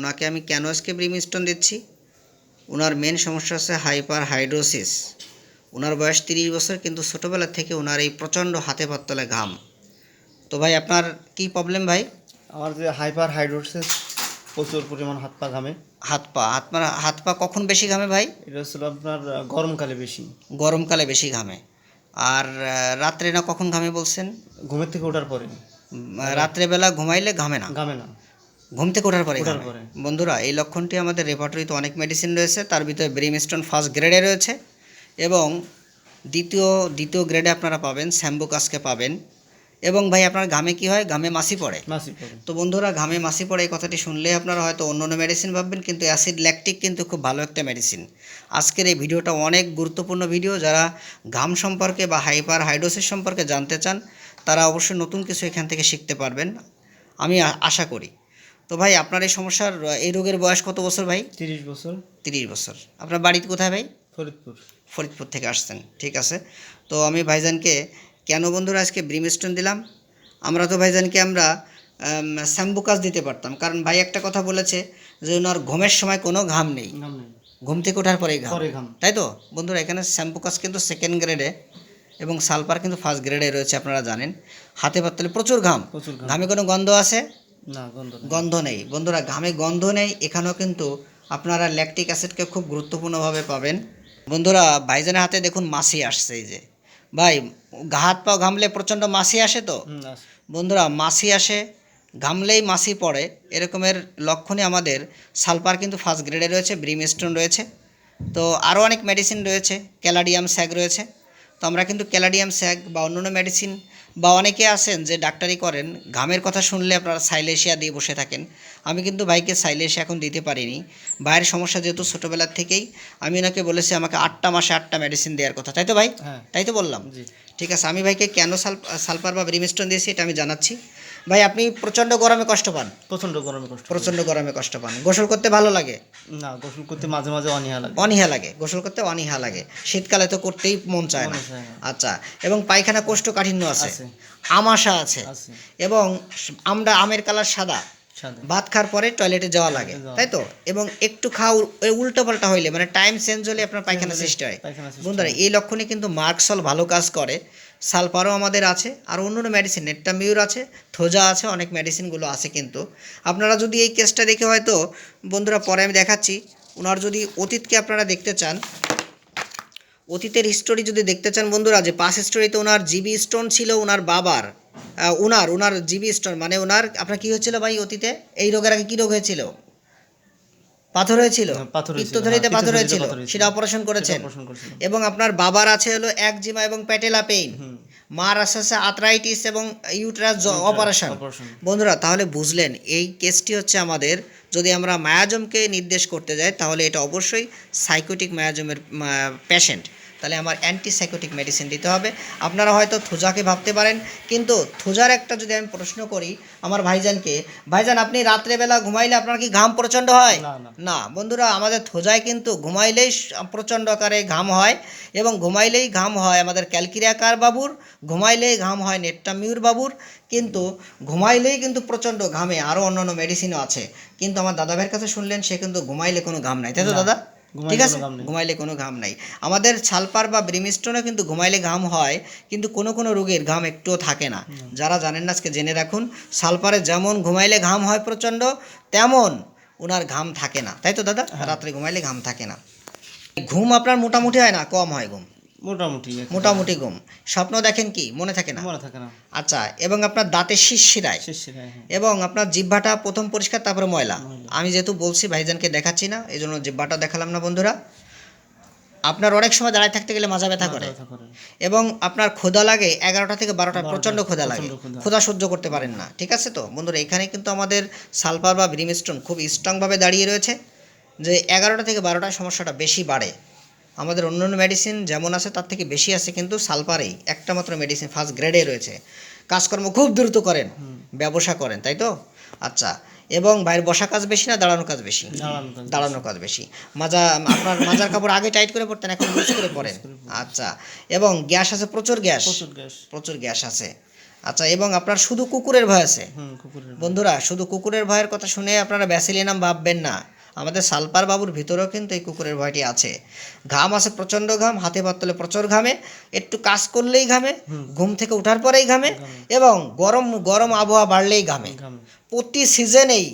ওনাকে আমি কেন আজকে ব্রিমস্টোন দিচ্ছি? ওনার মেন সমস্যা হচ্ছে হাইপার হাইড্রোসিস ওনার বয়স তিরিশ বছর কিন্তু ছোটোবেলা থেকে ওনার এই প্রচণ্ড হাতে পাতলে ঘাম। তো ভাই আপনার কি প্রবলেম ভাই? আমার যে হাইপার হাইড্রোসিস প্রচুর পরিমাণ হাত পা ঘামে। হাত পা? হাত পা হাত পা কখন বেশি ঘামে ভাই? এটা হচ্ছিল আপনার গরমকালে বেশি। গরমকালে বেশি ঘামে। আর রাত্রে না কখন ঘামে বলছেন? ঘুমের থেকে ওঠার পরে। রাত্রেবেলা ঘুমাইলে ঘামে না? ঘামে না। ঘুম থেকে ওঠার পরে। বন্ধুরা এই লক্ষণটি আমাদের রেপার্টরিতে অনেক মেডিসিন রয়েছে তার ভিতরে ব্রিমস্টোন ফার্স্ট গ্রেডে রয়েছে এবং দ্বিতীয় দ্বিতীয় গ্রেডে আপনারা পাবেন স্যাম্বুকাসকে পাবেন। এবং ভাই আপনার ঘামে কি হয়? ঘামে মাসি পড়ে। তো বন্ধুরা ঘামে মাসি পড়ে এই কথাটি শুনলে আপনারা হয়তো অন্য অন্য মেডিসিন ভাববেন কিন্তু অ্যাসিড ল্যাকটিক কিন্তু খুব ভালো একটা মেডিসিন আজকের এই ভিডিওটা অনেক গুরুত্বপূর্ণ ভিডিও যারা ঘাম সম্পর্কে বা হাইপার হাইড্রোসিস সম্পর্কে জানতে চান তারা অবশ্যই নতুন কিছু এখান থেকে শিখতে পারবেন। আমি আশা করি। তো ভাই আপনার এই সমস্যার এই রোগের বয়স কত বছর ভাই? তিরিশ বছর। তিরিশ বছর। আপনার বাড়িতে কোথায় ভাই? ফরিদপুর। ফরিদপুর থেকে আসছেন ঠিক আছে। তো আমি ভাইজানকে কেন বন্ধুরা আজকে ব্রিমস্টোন দিলাম? আমরা তো ভাইজানকে আমরা স্যাম্বুকাস দিতে পারতাম। কারণ ভাই একটা কথা বলেছে যে ওনার ঘুমের সময় কোনো ঘাম নেই। ঘুম থেকে ওঠার পরে ঘাম। তাই তো? বন্ধুরা এখানে স্যাম্পুকাস কিন্তু সেকেন্ড গ্রেডে এবং সালফার কিন্তু ফার্স্ট গ্রেডে রয়েছে আপনারা জানেন। হাতে পাতলে প্রচুর ঘাম। প্রচুর ঘামে। কোনো গন্ধ আছে গন্ধ নেই। গন্ধ নেই। বন্ধুরা ঘামে গন্ধ নেই এখানেও কিন্তু আপনারা ল্যাকটিক অ্যাসিডকে খুব গুরুত্বপূর্ণভাবে পাবেন। বন্ধুরা ভাইজানের হাতে দেখুন মাছি আসছে এই যে। ভাই গা হাত পা ঘামলে প্রচণ্ড মাছি আসে তো? বন্ধুরা মাছি আসে ঘামলেই মাছি পড়ে। এরকমের লক্ষণে আমাদের সালফার কিন্তু ফার্স্ট গ্রেডে রয়েছে ব্রিমস্টোন রয়েছে। তো আরও অনেক মেডিসিন রয়েছে ক্যালাডিয়াম স্যাগ রয়েছে। তো আমরা কিন্তু ক্যালাডিয়াম স্যাগ বা অন্যান্য মেডিসিন বা অনেকে আছেন যে ডাক্তারি করেন ঘামের কথা শুনলে আপনারা সাইলেশিয়া দিয়ে বসে থাকেন। আমি কিন্তু ভাইকে সাইলেশিয়া এখন দিতে পারিনি। ভাইয়ের সমস্যা যেহেতু ছোটোবেলার থেকেই আমি ওনাকে বলেছি আমাকে আটটা মাসে আটটা মেডিসিন দেওয়ার কথা। তাই তো ভাই? হ্যাঁ। তাই তো বললাম। ঠিক আছে আমি ভাইকে কেন সাল সালফার বা রিমিস্টন দিয়েছি এটা আমি জানাচ্ছি। ভাই আপনি প্রচণ্ড গরমে কষ্ট পান? প্রচণ্ড গরমে কষ্ট করি। প্রচণ্ড গরমে কষ্ট পান। গোসল করতে ভালো লাগে? না গোসল করতে মাঝে মাঝে অনীহা লাগে। অনীহা লাগে। গোসল করতে অনীহা লাগে। শীতকালে তো করতেই মন চায় না। আচ্ছা এবং পায়খানা কোষ্ঠকাঠিন্য আছে। আছে। আমাশা আছে। এবং আমরা আমের কালার সাদা। ভাত খাওয়ার পরে টয়লেটে যাওয়া লাগে তাই তো? এবং একটু খাও উল্টো পাল্টা হইলে মানে টাইম চেঞ্জ হলে আপনার পায়খানা সৃষ্টি হয়। বন্ধুরা এই লক্ষণে কিন্তু মার্কসল ভালো কাজ করে। সালফারও আমাদের আছে, আর অন্য অন্য মেডিসিন নেট্টামিউর আছে, থোজা আছে, অনেক মেডিসিনগুলো আছে কিন্তু। আপনারা যদি এই কেসটা দেখে হয়তো বন্ধুরা পরে আমি দেখাচ্ছি, ওনার যদি অতীতকে আপনারা দেখতে চান, অতীতের হিস্টোরি যদি দেখতে চান বন্ধুরা, যে পাস হিস্টোরিতে ওনার জিবি স্টোন ছিল ওনার বাবার ওনার ওনার জিবি স্টোন মানে ওনার, আপনার কি হয়েছিল ভাই অতীতে? এই রোগের আগে কী রোগ হয়েছিল? পাথর হয়েছিল? হ্যাঁ, পাথর হয়েছিল, পিত্তথলিতে হ্যাঁ, পাথর হয়েছিল? সেটা অপারেশন করেছেন? এবং আপনার বাবার আছে হলো একজিমা এবং প্যাটেলা পেইন মার আছে আছে আর্থ্রাইটিস এবং ইউট্রাস অপারেশন অপারেশন বন্ধুরা তাহলে বুঝলেন এই কেসটি হচ্ছে আমাদের যদি আমরা মায়াজমকে নির্দেশ করতে যাই তাহলে এটা অবশ্যই সাইকোটিক মায়াজমের পেশেন্ট তাহলে আমার অ্যান্টিসাইকোটিক মেডিসিন দিতে হবে। আপনারা হয়তো থোজাকে ভাবতে পারেন কিন্তু থোজার একটা যদি আমি প্রশ্ন করি আমার ভাইজানকে ভাইজান আপনি রাত্রেবেলা ঘুমাইলে আপনার কি ঘাম প্রচণ্ড হয়? না, বন্ধুরা আমাদের থোজায় কিন্তু ঘুমাইলেই প্রচণ্ড আকারে ঘাম হয় এবং ঘুমাইলেই ঘাম হয় আমাদের ক্যালকিরিয়াকার বাবুর ঘুমাইলেই ঘাম হয় নেট্টামিউর বাবুর কিন্তু ঘুমাইলেই কিন্তু প্রচণ্ড ঘামে। আরও অন্যান্য মেডিসিনও আছে। কিন্তু আমার দাদা ভাইয়ের কাছে শুনলেন সে কিন্তু ঘুমাইলে কোনো ঘাম নাই। তাই তো দাদা? ঠিক আছে। ঘুমাইলে কোনো ঘাম নাই। আমাদের ছালপার বা ব্রিমিস্টোনও কিন্তু ঘুমাইলে ঘাম হয় কিন্তু কোনো কোনো রোগের ঘাম একটুও থাকে না। যারা জানেন না আজকে জেনে রাখুন সালপারে যেমন ঘুমাইলে ঘাম হয় প্রচণ্ড তেমন ওনার ঘাম থাকে না। তাই তো দাদা? হ্যাঁ। রাত্রে ঘুমাইলে ঘাম থাকে না। ঘুম আপনার মোটামুটি হয় না? কম হয় ঘুম। মোটামুটি মোটামুটি ঘুম। স্বপ্ন দেখেন কি? মনে থাকে না? মনে থাকে না। আচ্ছা এবং আপনার দাঁতে শিরশিরায় হ্যাঁ। এবং আপনার জিহ্বাটা প্রথম পরিষ্কার তারপরে ময়লা। আমি যেহেতু বলছি ভাইজানকে দেখাচ্ছি না এই জন্য জিহ্বাটা দেখালাম না বন্ধুরা। আপনার অনেক সময় দাঁড়ায় থাকতে গেলে মাজা ব্যথা করে। এবং আপনার ক্ষুধা লাগে এগারোটা থেকে বারোটা প্রচণ্ড ক্ষুধা লাগে। ক্ষুধা। ক্ষুধা সহ্য করতে পারেন না ঠিক আছে তো? বন্ধুরা এখানে কিন্তু আমাদের সালফার বা ব্রিমস্টোন খুব স্ট্রংভাবে দাঁড়িয়ে রয়েছে যে এগারোটা থেকে বারোটায় সমস্যাটা বেশি বাড়ে। আমাদের অন্য অন্য মেডিসিন যেমন আছে তার থেকে বেশি আছে কিন্তু সালফারেই একটা মাত্র মেডিসিন ফার্স্ট গ্রেডে রয়েছে। কাজকর্ম খুব দ্রুত করেন ব্যবসা করেন তাই তো? আচ্ছা এবং বাইরের বসা কাজ বেশি না দাঁড়ানো কাজ বেশি? দাঁড়ানো কাজ বেশি। মাজা আপনার মাজার কাপড় আগে টাইট করে পড়তেন এখন লুজ করে পড়েন আচ্ছা এবং গ্যাস আছে প্রচুর গ্যাস। প্রচুর গ্যাস। প্রচুর গ্যাস আছে। আচ্ছা এবং আপনার শুধু কুকুরের ভয় আছে? বন্ধুরা শুধু কুকুরের ভয়ের কথা শুনে আপনারা ব্যাসিলিনাম ভাববেন না। আমাদের সালপার বাবুর ভিতরেও কিন্তু এই কুকুরের ভয়টি আছে। ঘাম আছে প্রচণ্ড ঘাম হাতে পাতলে প্রচুর ঘামে একটু কাজ করলেই ঘামে ঘুম থেকে ওঠার পরেই ঘামে এবং গরম গরম আবহাওয়া বাড়লেই ঘামে। প্রতি সিজনেই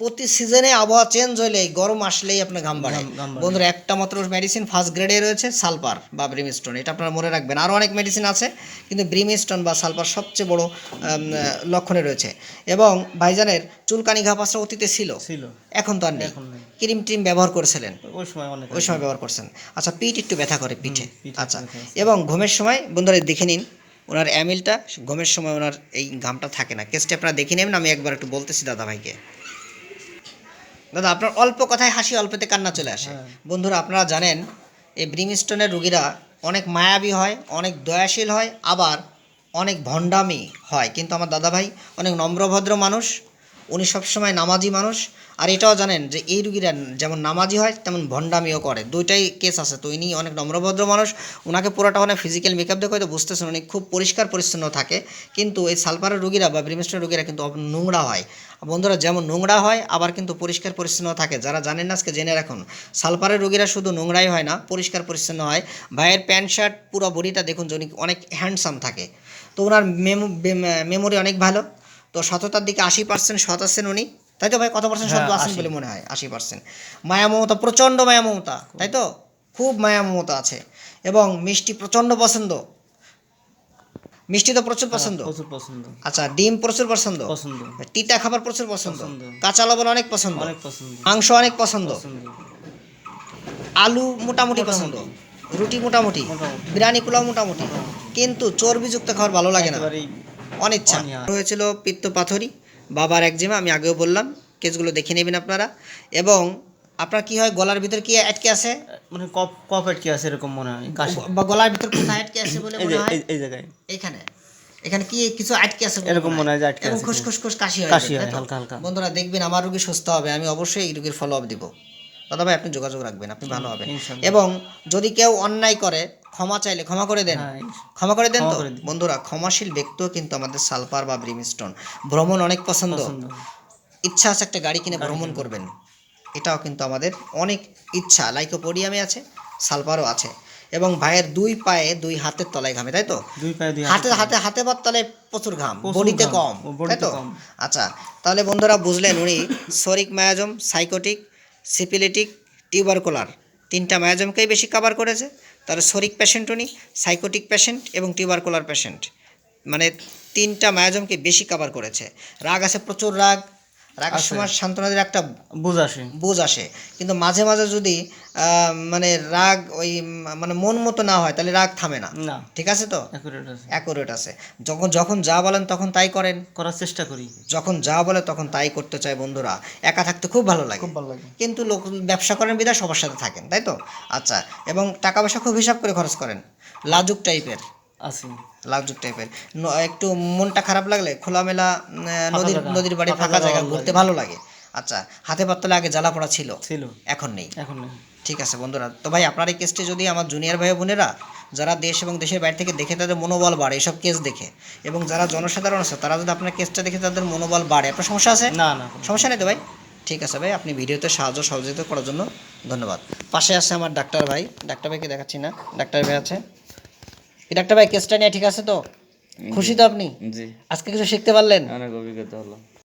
প্রতি সিজনে আবহাওয়া চেঞ্জ হলেই গরম আসলেই আপনার ঘাম বাড়ে। বন্ধুরা একটা মাত্র মেডিসিন ফার্স্ট গ্রেডে রয়েছে সালপার বা ব্রিমস্টোন এটা আপনারা মনে রাখবেন। আরও অনেক মেডিসিন আছে কিন্তু ব্রিমস্টোন বা সালপার সবচেয়ে বড় লক্ষণে রয়েছে। এবং ভাইজানের চুলকানি ঘাপাসটা অতীতে ছিল। ছিল। এখন তো আর নেই। ক্রিম টিম ব্যবহার করেছিলেন। ওই সময় অনেক ওই সময় ব্যবহার করছেন। আচ্ছা পিঠ একটু ব্যথা করে পিঠে। পিঠে আচ্ছা। এবং ঘুমের সময় বন্ধুরা দেখে নিন ওনার অ্যামিলটা ঘুমের সময় ওনার এই ঘামটা থাকে না। কেসটা আপনারা দেখে নেবেন আমি একবার একটু বলতেছি দাদা ভাইকে দাদা আপনার অল্প কথায় হাসি অল্পতে কান্না চলে আসে হ্যাঁ। বন্ধুরা আপনারা জানেন এই ব্রিমস্টোনের রুগীরা অনেক মায়াবী হয় অনেক দয়াশীল হয় আবার অনেক ভণ্ডামি হয় কিন্তু আমার দাদা ভাই অনেক নম্রভদ্র মানুষ উনি সবসময় নামাজি মানুষ। আর এটাও জানেন যে এই রুগীরা যেমন নামাজি হয়, তেমন ভণ্ডামিও করে। দুইটাই কেস আছে। তো ইনি অনেক নম্রভদ্র মানুষ। ওনাকে পুরোটা অনেক ফিজিক্যাল মেকআপ দেখে হয়তো বুঝতেছেন, উনি খুব পরিষ্কার পরিচ্ছন্ন থাকে। কিন্তু এই সালপারের রুগীরা বা ব্রিমস্টোনের রুগীরা কিন্তু নোংরা হয়। বন্ধুরা, যেমন নোংরা হয়, আবার কিন্তু পরিষ্কার পরিচ্ছন্ন থাকে। যারা জানেন না, আজকে জেনে রাখুন। সালপারের রুগীরা শুধু নোংরাই হয় না, পরিষ্কার পরিচ্ছন্ন হয়। ভাইয়ের প্যান্ট, শার্ট, পুরো বডিটা দেখুন যে অনেক হ্যান্ডসাম থাকে। তো ওনার মেমো মেমোরি অনেক ভালো। তো সততার দিকে আশি পার্সেন্ট সৎ আছেন উনি। তাই তো ভাই? কত পার্সেন্ট সৎ হ্যাঁ, আছেন বলে মনে হয়? আশি পার্সেন্ট মায়া মমতা প্রচণ্ড মায়া মমতা তাই তো? খুব মায়া মমতা আছে। এবং মিষ্টি প্রচণ্ড পছন্দ। মিষ্টি তো প্রচুর পছন্দ। প্রচুর পছন্দ। আচ্ছা ডিম প্রচুর পছন্দ। পছন্দ। তিতা খাবার প্রচুর পছন্দ। কাঁচা লবণ অনেক পছন্দ। অনেক পছন্দ। মাংস অনেক পছন্দ। আলু মোটামুটি পছন্দ। রুটি মোটামুটি। বিরিয়ানি পোলাও মোটামুটি। কিন্তু চর্বিযুক্ত খাবার ভালো লাগে না। অনিচ্ছা। হয়েছিল পিত্ত পাথরি। বাবার একজিমা আমি আগেও বললাম কেসগুলো দেখে নেবেন আপনারা। এবং আপনার কি হয় গলার ভিতর কি আটকে আছে? মানে কপ কপ আটকে আছে এরকম মনে হয় কাশি। বা গলার ভিতর কোথায় আটকে আছে বলে মনে হয়? এই- এই জায়গায়। এখানে। এখানে কি কিছু আটকে আছে এরকম মনে হয় যে আটকে আছে খুশ খুশ খুশ কাশি হয়। কাশি হয় হালকা হালকা। বন্ধুরা দেখবেন আমার রোগী সুস্থ হবে আমি অবশ্যই এই রোগীর ফলো আপ দিব। দাদা ভাই আপনি যোগাযোগ রাখবেন আপনি ভালো হবেন এবং যদি কেউ অন্যায় করে ক্ষমা চাইলে ক্ষমা করে দেন। হ্যাঁ, ক্ষমা করে দেন তো? বন্ধুরা ক্ষমাশীল ব্যক্তিও কিন্তু আমাদের সালফার বা ব্রিমস্টোন। ভ্রমণ অনেক পছন্দ। ইচ্ছা আছে একটা গাড়ি কিনে ভ্রমণ করবেন। এটাও কিন্তু আমাদের অনেক ইচ্ছা। লাইকোপোডিয়ামে আছে সালফারও আছে। এবং ভাইয়ের দুই পায়ে দুই হাতের তলায় ঘামে তাই তো? দুই পায়ে দুই হাতে হাতে হাতে পাত তলে প্রচুর ঘাম। বডিতে কম তাই তো? আচ্ছা তাহলে বন্ধুরা বুঝলেন উনি psoric miasm sycotic syphilitic tubercular. তিনটা মায়াজমকেই বেশি কভার করেছে। তাহলে শরিক পেশেন্ট উনি সাইকোটিক পেশেন্ট এবং টিউবারকুলার পেশেন্ট মানে তিনটা মায়াজমকে বেশি কভার করেছে। রাগ আছে, প্রচুর রাগ রাগের। সময় শান্তনাদের একটা বুঝ আসে। বোঝ আসে। কিন্তু মাঝে মাঝে যদি মানে রাগ ওই মানে মন মতো না হয় তাহলে রাগ থামে না। ঠিক আছে তো? অ্যাকুরেট আছে। অ্যাকুরেট আছে। যখন যখন যা বলেন তখন তাই করেন। করার চেষ্টা করি। যখন যা বলে তখন তাই করতে চায় বন্ধুরা। একা থাকতে খুব ভালো লাগে। খুব ভালো লাগে। কিন্তু লোক ব্যবসা করেন বিদায় সবার সাথে থাকেন তাই তো? আচ্ছা এবং টাকা পয়সা খুব হিসাব করে খরচ করেন। লাজুক টাইপের আছি লাজুক টাইপের একটু মনটা খারাপ লাগলে খোলামেলা নদীর নদীর বাড়ি ফাঁকা জায়গা ঘুরতে ভালো লাগে। আচ্ছা হাতে পাতলে আগে জ্বালা পড়া ছিল। ছিল। এখন নেই। এখন নেই। ঠিক আছে বন্ধুরা তো ভাই আপনার এই কেসটি যদি আমার জুনিয়র ভাই বোনেরা যারা দেশ এবং দেশের বাইরে থেকে দেখে তাদের মনোবল বাড়ে এসব কেস দেখে এবং যারা জনসাধারণ আছে তারা যদি আপনার কেসটা দেখে তাদের মনোবল বাড়ে আপনার সমস্যা আছে? না না সমস্যা নেই তো ভাই? ঠিক আছে ভাই আপনি ভিডিওতে সাহায্য সহযোগিতা করার জন্য ধন্যবাদ। পাশে আছে আমার ডাক্তার ভাই। ডাক্তার ভাইকে দেখাচ্ছি না। ডাক্তার ভাই আছে। ডাক্তার ভাই কেসটা নিয়ে ঠিক আছে তো? খুশি তো আপনি? জি। আজকে কিছু শিখতে পারলেন? অনেক অভিজ্ঞতা হলো।